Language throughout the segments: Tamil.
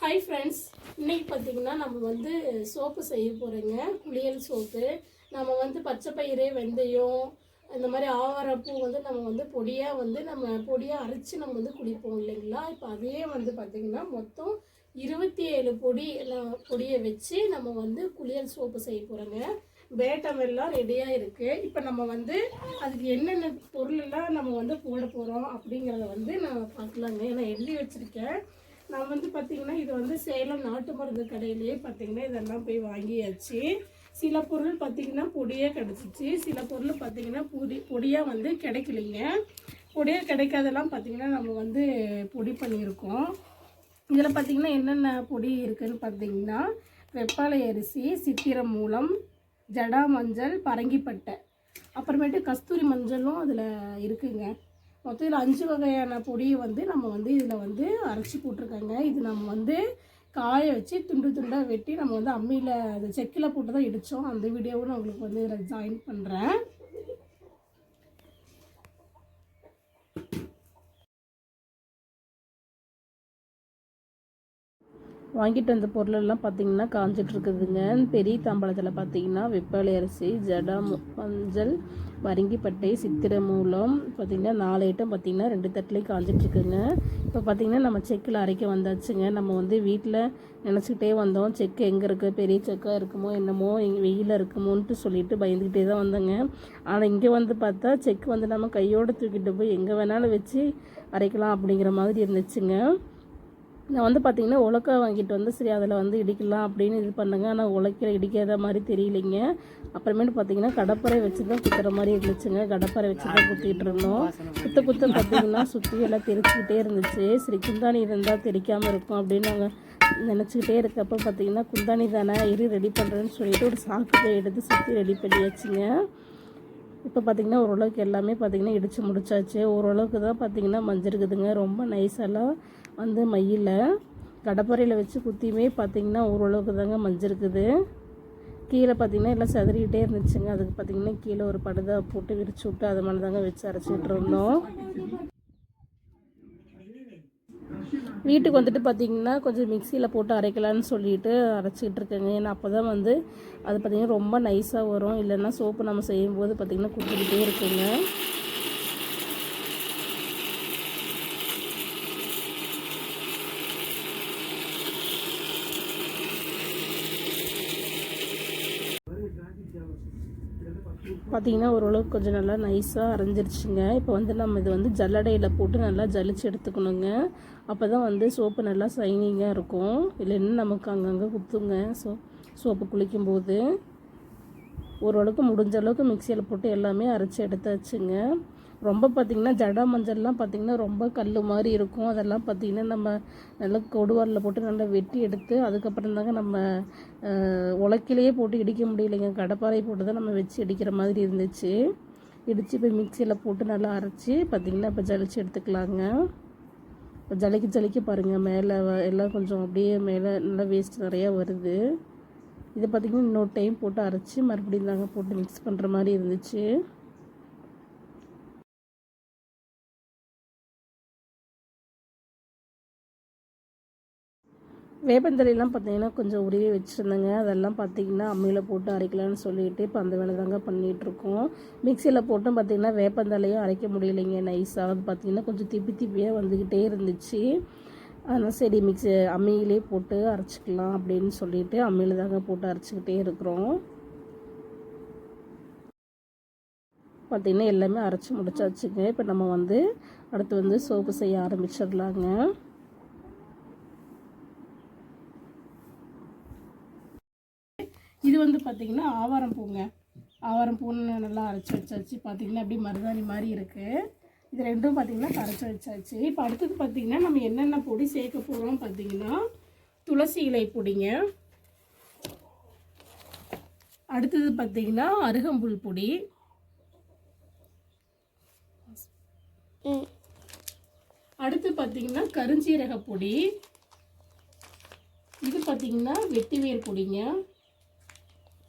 ஹாய் ஃப்ரெண்ட்ஸ் இன்றைக்கி பார்த்தீங்கன்னா நம்ம வந்து சோப்பு செய்ய போகிறோங்க குளியல் சோப்பு. நம்ம வந்து பச்சை பயிறு வெந்தயம் இந்த மாதிரி ஆவாரப்பூ வந்து நம்ம வந்து பொடியாக வந்து நம்ம பொடியாக அரைச்சி நம்ம வந்து குடிப்போம் இல்லைங்களா? இப்போ அதே வந்து பார்த்திங்கன்னா மொத்தம் இருபத்தி ஏழு பொடி எல்லாம் பொடியை வச்சு நம்ம வந்து குளியல் சோப்பு செய்ய போகிறோங்க வேட்டம் எல்லாம் ரெடியாக இருக்குது இப்போ நம்ம வந்து அதுக்கு என்னென்ன பொருளெல்லாம் நம்ம வந்து போட போகிறோம் அப்படிங்கிறத வந்து நான் பார்க்கலாங்க. ஏன்னா எழுதி வச்சுருக்கேன். நான் வந்து பார்த்திங்கன்னா இது வந்து சேலம் நாட்டு மருந்து கடையிலேயே பார்த்திங்கன்னா இதெல்லாம் போய் வாங்கியாச்சு. சில பொருள் பார்த்திங்கன்னா பொடியாக கிடச்சிச்சு. சில பொருள் பார்த்திங்கன்னா பொடி பொடியாக வந்து கிடைக்கலைங்க. பொடியாக கிடைக்காதெல்லாம் பார்த்திங்கன்னா நம்ம வந்து பொடி பண்ணியிருக்கோம். இதில் பார்த்திங்கன்னா என்னென்ன பொடி இருக்குதுன்னு பார்த்தீங்கன்னா வெப்பாலை அரிசி சித்திரம் மூலம் ஜடா மஞ்சள் பரங்கிப்பட்டை. அப்புறமேட்டு கஸ்தூரி மஞ்சளும் அதில் இருக்குங்க. மொத்தத்தில் அஞ்சு வகையான பொடியை வந்து நம்ம வந்து இதில் வந்து அரைச்சி போட்டிருக்கோங்க. இது நம்ம வந்து காய வச்சு துண்டு துண்டாக வெட்டி நம்ம வந்து அம்மியில் அது செக்கில் போட்டு தான் இடித்தோம் அந்த வீடியோவும் நான் உங்களுக்கு வந்து ஜாயின் பண்ணுறேன் வாங்கிட்டு வந்த பொருளெல்லாம் பார்த்தீங்கன்னா காஞ்சிட்டு இருக்குதுங்க பெரிய தாம்பாளத்தில் பார்த்தீங்கன்னா வெப்பாளி அரிசி ஜடா மஞ்சள் வரிங்கிப்பட்டை சித்திரை மூலம் பார்த்தீங்கன்னா நாலு ஐட்டம் பார்த்திங்கன்னா ரெண்டு தட்டிலையும் காஞ்சிட்ருக்குங்க இப்போ பார்த்தீங்கன்னா நம்ம செக்கில் அரைக்க வந்தாச்சுங்க. நம்ம வந்து வீட்டில் நினச்சிக்கிட்டே வந்தோம். செக்கு எங்கே இருக்குது பெரிய செக்காக இருக்குமோ என்னமோ இங்கே வெயிலில் இருக்குமோன்ட்டு சொல்லிட்டு பயந்துக்கிட்டே தான் வந்தோங்க. ஆனால் இங்கே வந்து பார்த்தா செக் வந்து நம்ம கையோடு தூக்கிட்டு போய் எங்கே வேணாலும் வச்சு அரைக்கலாம் அப்படிங்கிற மாதிரி இருந்துச்சுங்க. நான் வந்து பார்த்திங்கன்னா உலக்கா வாங்கிட்டு வந்து சரி அதில் வந்து இடிக்கலாம் அப்படின்னு இது பண்ணுங்க. ஆனால் உலக்கையில் இடிக்காத மாதிரி தெரியலைங்க. அப்புறமேட்டு பார்த்தீங்கன்னா கடப்பறை வச்சு தான் குத்துற மாதிரி இருந்துச்சுங்க. கடப்பறை வச்சு தான் குத்திக்கிட்டு இருந்தோம். குத்த குத்த பார்த்தீங்கன்னா சுற்றி எல்லாம் தெரிச்சுக்கிட்டே இருந்துச்சு. சரி குந்தாணி இருந்தால் தெரிக்காமல் இருக்கும் அப்படின்னு நாங்கள் நினச்சிக்கிட்டே இருக்கப்போ பார்த்தீங்கன்னா குந்தாணி தானே இரு ரெடி பண்ணுறேன்னு சொல்லிட்டு ஒரு சாக்கு எடுத்து சுற்றி ரெடி பண்ணியாச்சுங்க. இப்போ பார்த்தீங்கன்னா ஓரளவுக்கு எல்லாமே பார்த்தீங்கன்னா இடித்து முடிச்சாச்சு. ஓரளவுக்கு தான் பார்த்தீங்கன்னா மஞ்சள் இருக்குதுங்க. ரொம்ப நைஸெல்லாம் வந்து மையில் கடப்பறையில் வச்சு குத்தியுமே பார்த்தீங்கன்னா ஓரளவுக்கு தாங்க மஞ்சிருக்குது கீழே பார்த்தீங்கன்னா எல்லாம் செதறிக்கிட்டே இருந்துச்சுங்க. அதுக்கு பார்த்தீங்கன்னா கீழே ஒரு படுதா போட்டு விரிச்சு விட்டு அது மேலே தாங்க வச்சு அரைச்சிட்டு இருந்தோம். வீட்டுக்கு வந்துட்டு பார்த்தீங்கன்னா கொஞ்சம் மிக்சியில் போட்டு அரைக்கலான்னு சொல்லிட்டு அரைச்சிக்கிட்டு இருக்கேங்க. ஏன்னா அப்போ தான் வந்து அது பார்த்திங்கன்னா ரொம்ப நைஸாக வரும். இல்லைன்னா சோப்பு நம்ம செய்யும்போது பார்த்திங்கன்னா குத்திக்கிட்டே இருக்குங்க. பார்த்தீங்கன்னா ஓரளவுக்கு கொஞ்சம் நல்லா நைஸாக அரைஞ்சிருச்சுங்க. இப்போ வந்து நம்ம இது வந்து ஜல்லடையில் போட்டு நல்லா ஜலிச்சு எடுத்துக்கணுங்க. அப்போ தான் வந்து சோப்பு நல்லா சைனிங்காக இருக்கும். இல்லைன்னா நமக்கு அங்கங்கே குத்துங்க. சோ சோப்பு குளிக்கும்போது ஓரளவுக்கு முடிஞ்ச அளவுக்கு மிக்சியில் போட்டு எல்லாமே அரைச்சி எடுத்தாச்சுங்க. ரொம்ப பார்த்திங்கன்னா ஜடா மஞ்சள்லாம் பார்த்திங்கன்னா ரொம்ப கல் மாதிரி இருக்கும். அதெல்லாம் பார்த்திங்கன்னா நம்ம நல்லா கொடுவாரில் போட்டு நல்லா வெட்டி எடுத்து அதுக்கப்புறம் தாங்க நம்ம உலக்கிலேயே போட்டு இடிக்க முடியலைங்க. கடப்பாறை போட்டு தான் நம்ம வச்சு இடிக்கிற மாதிரி இருந்துச்சு. இடித்து இப்போ மிக்சியில் போட்டு நல்லா அரைச்சி பார்த்திங்கன்னா இப்போ ஜலிச்சு எடுத்துக்கலாங்க. இப்போ ஜலிக்க ஜலிக்க பாருங்கள் மேலே எல்லாம் கொஞ்சம் அப்படியே மேலே நல்லா வேஸ்ட் நிறையா வருது. இதை பார்த்திங்கன்னா இன்னொரு டைம் போட்டு அரைச்சி மறுபடியும் தாங்க போட்டு மிக்ஸ் பண்ணுற மாதிரி இருந்துச்சு. வேப்பந்தலையெல்லாம் பார்த்தீங்கன்னா கொஞ்சம் உருவி வச்சுருந்தேங்க. அதெல்லாம் பார்த்தீங்கன்னா அம்மியில் போட்டு அரைக்கலாம்னு சொல்லிட்டு இப்போ அந்த வேலை தாங்க பண்ணிகிட்ருக்கோம் மிக்சியில் போட்டும் பார்த்தீங்கன்னா வேப்பந்தலையும் அரைக்க முடியலைங்க. நைஸாக அது பார்த்தீங்கன்னா கொஞ்சம் திப்பி திப்பியாக வந்துக்கிட்டே இருந்துச்சு. அதனால் சரி மிக்சி அம்மியிலே போட்டு அரைச்சிக்கலாம் அப்படின்னு சொல்லிட்டு அம்மியில் தாங்க போட்டு அரைச்சிக்கிட்டே இருக்கிறோம். பார்த்திங்கன்னா எல்லாமே அரைச்சி முடிச்சாச்சுங்க. இப்போ நம்ம வந்து அடுத்து வந்து சோப்பு செய்ய ஆரம்பிச்சிடலாங்க. இது வந்து பார்த்திங்கன்னா ஆவாரம் பூங்க. ஆவாரம் பூன்னு நல்லா அரைச்சி வச்சாச்சு. பார்த்திங்கன்னா அப்படியே மருதாணி மாதிரி இருக்குது இது ரெண்டும் பார்த்திங்கன்னா கரைச்சி வச்சாச்சு. இப்போ அடுத்தது பார்த்திங்கன்னா நம்ம என்னென்ன பொடி சேர்க்க போகிறோம் பார்த்திங்கன்னா துளசி இலை பொடிங்க. அடுத்தது பார்த்திங்கன்னா அருகம்புல் பொடி. அடுத்து பார்த்திங்கன்னா கருஞ்சீரக பொடி. இது பார்த்திங்கன்னா வெட்டிவேர் பொடிங்க.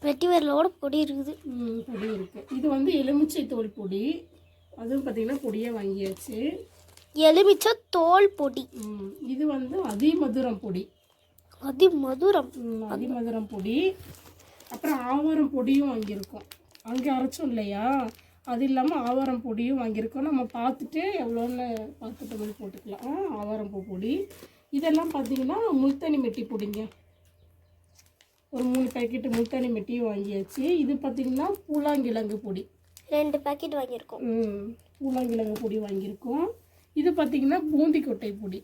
வெட்டி வரலோட பொடி இருக்குது. ம், பொடி இருக்கு. இது வந்து எலுமிச்சை தோல் பொடி. அதுவும் பார்த்தீங்கன்னா பொடியாக வாங்கியாச்சு. எலுமிச்சை தோல் பொடி. ம், இது வந்து அதிமதுரம் பொடி. அதி மதுரம் ம், அதிமதுரம் பொடி. அப்புறம் ஆவாரம் பொடியும் வாங்கியிருக்கோம். அங்கே அரைச்சோம் இல்லையா? அது இல்லாமல் ஆவாரம் பொடியும் வாங்கியிருக்கோம். நம்ம பார்த்துட்டு எவ்வளோன்னு பார்த்துட்டு மாதிரி போட்டுக்கலாம். ஆவாரம் பூ பொடி. இதெல்லாம் பார்த்தீங்கன்னா முல்தானி மெட்டி பொடிங்க. ஒரு மூணு பேக்கெட்டு முல்தானி மெட்டியும் வாங்கியாச்சு. இது பார்த்தீங்கன்னா பூலாங்கிழங்கு பொடி. ரெண்டு பாக்கெட் வாங்கியிருக்கோம். ம், பூலாங்கிழங்கு பொடி வாங்கியிருக்கோம். இது பார்த்தீங்கன்னா பூந்தி கொட்டை பொடி.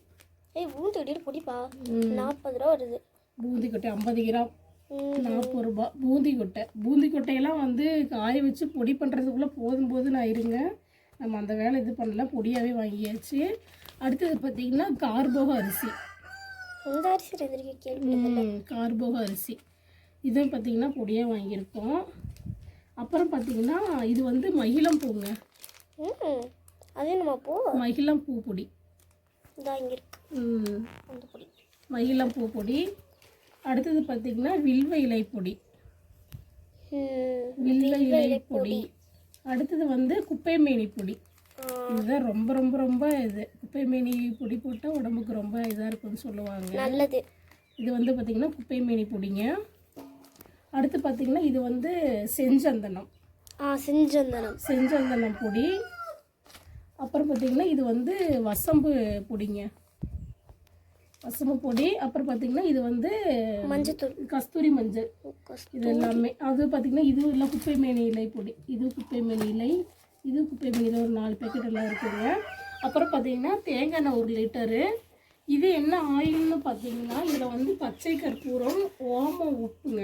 ஏய் பூந்தி கொட்டிட்டு பொடிப்பா. நாற்பது ரூபா வருது. பூந்தி கொட்டை ஐம்பது கிராம். நாற்பது ரூபா. பூந்தி கொட்டை பூந்தி கொட்டையெல்லாம் வந்து காய வச்சு பொடி பண்ணுறதுக்குள்ளே போதும் நான் இருங்க நம்ம அந்த வேலை இது பண்ணல பொடியாகவே வாங்கியாச்சு. அடுத்தது பார்த்திங்கன்னா கார்போக அரிசி. இந்த அரிசி கார்போக அரிசி. இதுவும் பார்த்திங்கன்னா பொடியாக வாங்கியிருக்கோம். அப்புறம் பார்த்திங்கன்னா இது வந்து மகிழம் பூங்க. அது நம்ம போ? மகிழம் பூ பொடி. மகிழம் பூ பொடி. அடுத்தது பார்த்திங்கன்னா வில்வ இலை பொடி. வில்வ இலை பொடி. அடுத்தது வந்து குப்பை மேனி பொடி இதுதான் ரொம்ப ரொம்ப ரொம்ப இது. குப்பை மேனி பொடி போட்டால் உடம்புக்கு ரொம்ப இதாக இருக்கும்னு சொல்லுவாங்க. நல்லது. இது வந்து பார்த்திங்கன்னா குப்பை மேனி பொடிங்க. அடுத்து பார்த்திங்கன்னா இது வந்து செஞ்சந்தனம். ஆ செஞ்சந்தனம். செஞ்சந்தனம் பொடி. அப்புறம் பார்த்திங்கன்னா இது வந்து வசம்பு பொடிங்க. வசம்பு பொடி அப்புறம் பார்த்திங்கன்னா இது வந்து மஞ்சத்தூள். கஸ்தூரி மஞ்சள். இது எல்லாமே. அது பார்த்திங்கன்னா இது எல்லாம் குப்பை மேனி இலை பொடி. இது குப்பை மேனி இலை. இது குப்பை மேனி இலை ஒரு நாலு பேக்கெட் எல்லாம் இருக்குங்க அப்புறம் பார்த்திங்கன்னா தேங்காய் எண்ணெய் ஒரு லிட்டரு இது என்ன ஆயில்னு பார்த்தீங்கன்னா இதில் வந்து பச்சை கற்பூரம் ஓமம் உப்புங்க.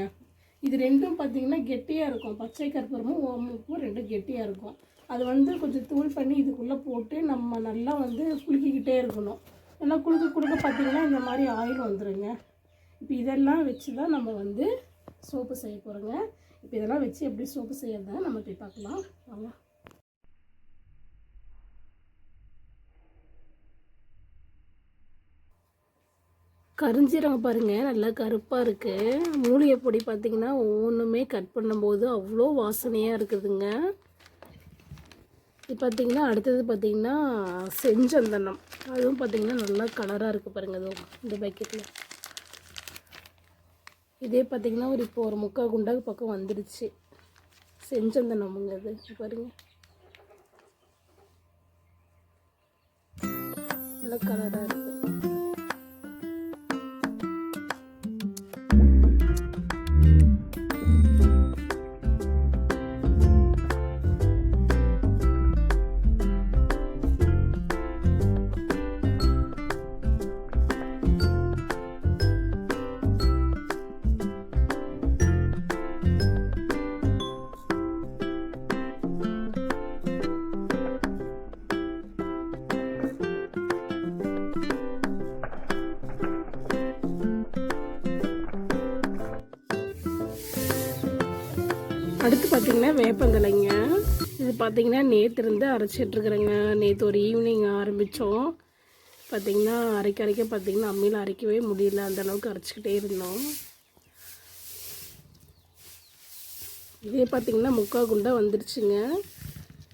இது ரெண்டும் பார்த்தீங்கன்னா கெட்டியாக இருக்கும். பச்சை கற்பூரமும் ஓமம் ரெண்டும் கெட்டியாக இருக்கும். அது வந்து கொஞ்சம் தூள் பண்ணி இதுக்குள்ளே போட்டு நம்ம நல்லா வந்து குலுக்கிக்கிட்டே இருக்கணும். ஏன்னா குலுக்க குலுக்க பார்த்தீங்கன்னா இந்த மாதிரி ஆயில் வந்துடுங்க இப்போ இதெல்லாம் வச்சு தான் நம்ம வந்து சோப்பு செய்ய போகிறோங்க இப்போ இதெல்லாம் வச்சு எப்படி சோப்பு செய்யறதுன்னு நம்ம போய் பார்க்கலாம். வாங்க. கரிஞ்சீரகம் பாருங்க நல்லா கருப்பாக இருக்குது மூலிகை பொடி பார்த்தீங்கன்னா ஒவ்வொன்றுமே கட் பண்ணும்போது அவ்வளோ வாசனையாக இருக்குதுங்க. இது பார்த்தீங்கன்னா அடுத்தது பார்த்தீங்கன்னா செஞ்சந்தனம். அதுவும் பார்த்தீங்கன்னா நல்லா கலராக இருக்குது பாருங்க அதுவும் இந்த பேக்கெட்டில் இதே பார்த்தீங்கன்னா ஒரு இப்போ ஒரு முக்கால் குண்டாக்கு பக்கம் வந்துடுச்சு செஞ்சந்தனமுங்க அது பாருங்க. நல்லா கலராக இருக்குது அடுத்து பார்த்தீங்கன்னா வேப்பந்தலைங்க. இது பார்த்தீங்கன்னா நேற்று இருந்து அரைச்சிட்ருக்குறேங்க நேற்று ஒரு ஈவினிங் ஆரம்பித்தோம் பார்த்தீங்கன்னா அரைக்க அரைக்க பார்த்தீங்கன்னா அம்மியில் அரைக்கவே முடியல. அந்த அளவுக்கு அரைச்சிக்கிட்டே இருந்தோம். இதே பார்த்தீங்கன்னா முக்கால் குண்டா வந்துருச்சுங்க.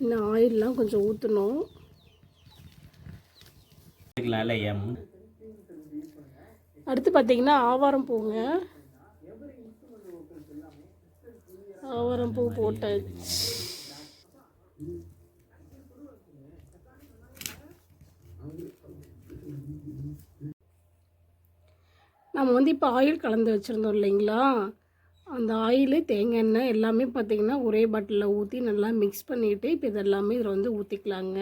இன்னும் ஆயிலெலாம் கொஞ்சம் ஊற்றணும் அடுத்து பார்த்தீங்கன்னா ஆவாரம் பூங்க. ஆவாரம் பூ போட்டாச்சு நம்ம வந்து இப்போ ஆயில் கலந்து வச்சுருந்தோம் இல்லைங்களா? அந்த ஆயில் தேங்காய் எண்ணெய் எல்லாமே பார்த்திங்கன்னா ஒரே பாட்டிலில் ஊற்றி நல்லா மிக்ஸ் பண்ணிவிட்டு இப்போ இதெல்லாமே இதில் வந்து ஊற்றிக்கலாங்க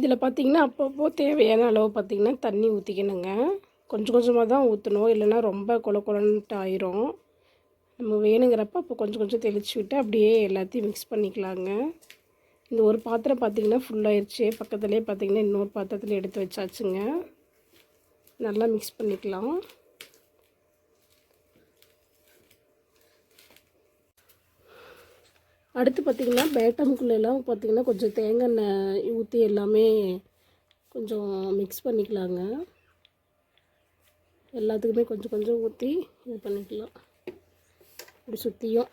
இதில் பார்த்தீங்கன்னா அப்பப்போ தேவையான அளவு பார்த்தீங்கன்னா தண்ணி ஊற்றிக்கணுங்க. கொஞ்சம் கொஞ்சமாக தான் ஊற்றணும். இல்லைன்னா ரொம்ப கொல கொலன்ட்டு ஆயிரும். நம்ம வேணுங்கிறப்ப அப்போ கொஞ்சம் கொஞ்சம் தெளித்து விட்டு அப்படியே எல்லாத்தையும் மிக்ஸ் பண்ணிக்கலாங்க. இந்த ஒரு பாத்திரம் பார்த்தீங்கன்னா ஃபுல்லாகிடுச்சு பக்கத்துலேயே பார்த்தீங்கன்னா இன்னொரு பாத்திரத்தில் எடுத்து வச்சாச்சுங்க. நல்லா மிக்ஸ் பண்ணிக்கலாம். அடுத்து பார்த்திங்கன்னா பேட்டமுக்குள்ளெல்லாம் பார்த்திங்கன்னா கொஞ்சம் தேங்காய் எண்ணெய் ஊற்றி எல்லாமே கொஞ்சம் மிக்ஸ் பண்ணிக்கலாங்க. எல்லாத்துக்குமே கொஞ்சம் கொஞ்சம் ஊற்றி இது பண்ணிக்கலாம். இப்படி சுற்றியும்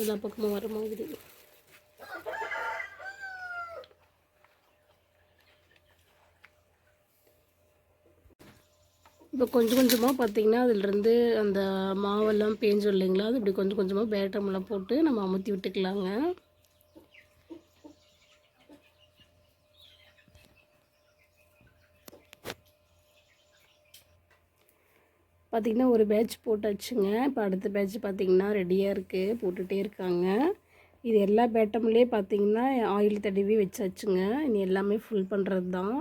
எல்லா பக்கமும் வர மாதிரி. இப்போ கொஞ்சம் கொஞ்சமாக பார்த்தீங்கன்னா அதிலிருந்து அந்த மாவெல்லாம் பேஞ்சு இல்லைங்களா? அது இப்படி கொஞ்சம் கொஞ்சமாக பேட்டமெல்லாம் போட்டு நம்ம அமுத்தி விட்டுக்கலாங்க. பார்த்திங்கன்னா ஒரு பேட்ச் போட்டாச்சுங்க. இப்போ அடுத்த பேட்ச் பார்த்திங்கன்னா ரெடியாக இருக்குது போட்டுகிட்டே இருக்காங்க. இது எல்லா பேட்டம்லேயே பார்த்திங்கன்னா ஆயில் தடவி வச்சாச்சுங்க. இனி எல்லாமே ஃபுல் பண்ணுறது தான்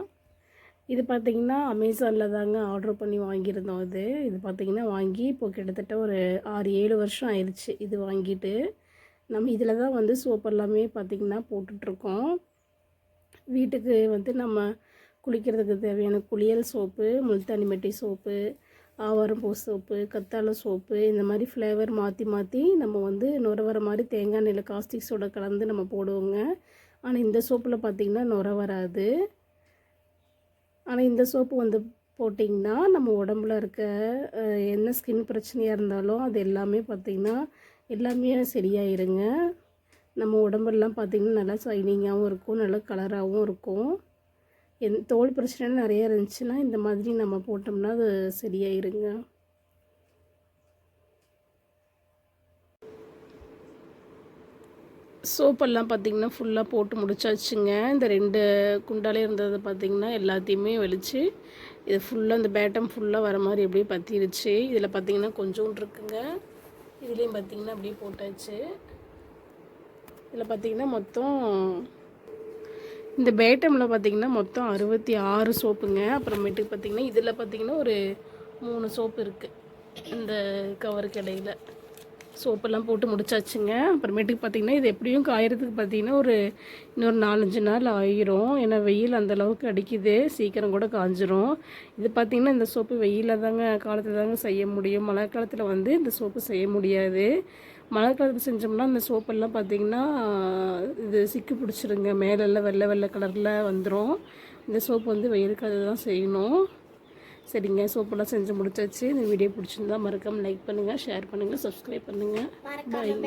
இது பார்த்திங்கன்னா அமேசானில் தாங்க ஆர்டர் பண்ணி வாங்கியிருந்தோம் இது. இது பார்த்திங்கன்னா வாங்கி இப்போ கிட்டத்தட்ட ஒரு ஆறு ஏழு வருஷம் ஆயிடுச்சு இது வாங்கிட்டு. நம்ம இதில் தான் வந்து சோப் எல்லாமே பார்த்திங்கன்னா போட்டுட்ருக்கோம். வீட்டுக்கு வந்து நம்ம குளிக்கிறதுக்கு தேவையான குளியல் சோப்பு முல்தானி மெட்டி சோப்பு ஆவாரம்பூ சோப்பு கத்தாழை சோப்பு இந்த மாதிரி ஃப்ளேவர் மாற்றி மாற்றி நம்ம வந்து நுர வர மாதிரி தேங்காய் நெல் காஸ்டிக் சோடா கலந்து நம்ம போடுவோங்க. ஆனால் இந்த சோப்பில் பார்த்திங்கன்னா நுர வராது. ஆனால் இந்த சோப்பு வந்து போட்டிங்கன்னா நம்ம உடம்புல இருக்க என்ன ஸ்கின் பிரச்சனையாக இருந்தாலும் அது எல்லாமே பார்த்திங்கன்னா எல்லாமே சரியாயிருங்க. நம்ம உடம்பெல்லாம் பார்த்திங்கன்னா நல்லா ஷைனிங்காகவும் இருக்கும் நல்லா கலராகவும் இருக்கும். என் தோல் பிரச்சனை நிறைய இருந்துச்சுன்னா இந்த மாதிரி நம்ம போட்டோம்னா அது சரியாயிருங்க. சோப்பெல்லாம் பார்த்திங்கன்னா ஃபுல்லாக போட்டு முடிச்சாச்சுங்க. இந்த ரெண்டு குண்டாலே இருந்தது பார்த்திங்கன்னா எல்லாத்தையுமே வெளிச்சு இது ஃபுல்லாக இந்த பேட்டம் ஃபுல்லாக வர மாதிரி அப்படியே பற்றிடுச்சு இதில் பார்த்திங்கன்னா கொஞ்சோண்டு இருக்குங்க. இதுலேயும் பார்த்திங்கன்னா அப்படியே போட்டாச்சு. இதில் பார்த்திங்கன்னா மொத்தம் இந்த பேட்டமில் பார்த்திங்கன்னா மொத்தம் அறுபத்தி ஆறு சோப்புங்க. அப்புறமேட்டுக்கு பார்த்திங்கன்னா இதில் பார்த்திங்கன்னா ஒரு மூணு சோப்பு இருக்குது இந்த கவருக்கு இடையில சோப்பெல்லாம் போட்டு முடிச்சாச்சுங்க. அப்புறமேட்டுக்கு பார்த்திங்கன்னா இது எப்படியும் காயறதுக்கு பார்த்திங்கன்னா ஒரு இன்னொரு நாலஞ்சு நாள் ஆயிரும். ஏன்னா வெயில் அந்தளவுக்கு அடிக்குது. சீக்கிரம் கூட காஞ்சிரும். இது பார்த்திங்கன்னா இந்த சோப்பு வெயிலில் தாங்க காலத்தில் தாங்க செய்ய முடியும். மழை காலத்தில் வந்து இந்த சோப்பு செய்ய முடியாது. மழை காலத்தில் செஞ்சோம்னா அந்த சோப்பெல்லாம் பார்த்திங்கன்னா இது சிக்கு பிடிச்சிருங்க. மேலெல்லாம் வெள்ளை வெள்ளை கலரில் வந்துடும் இந்த சோப்பு வந்து வெயில் காலத்தில் தான் செய்யணும். சரிங்க சோப்பெல்லாம் செஞ்சு முடிச்சாச்சு. இந்த வீடியோ பிடிச்சிருந்தா மறக்காம லைக் பண்ணுங்கள் ஷேர் பண்ணுங்கள் சப்ஸ்கிரைப் பண்ணுங்கள் மறக்காம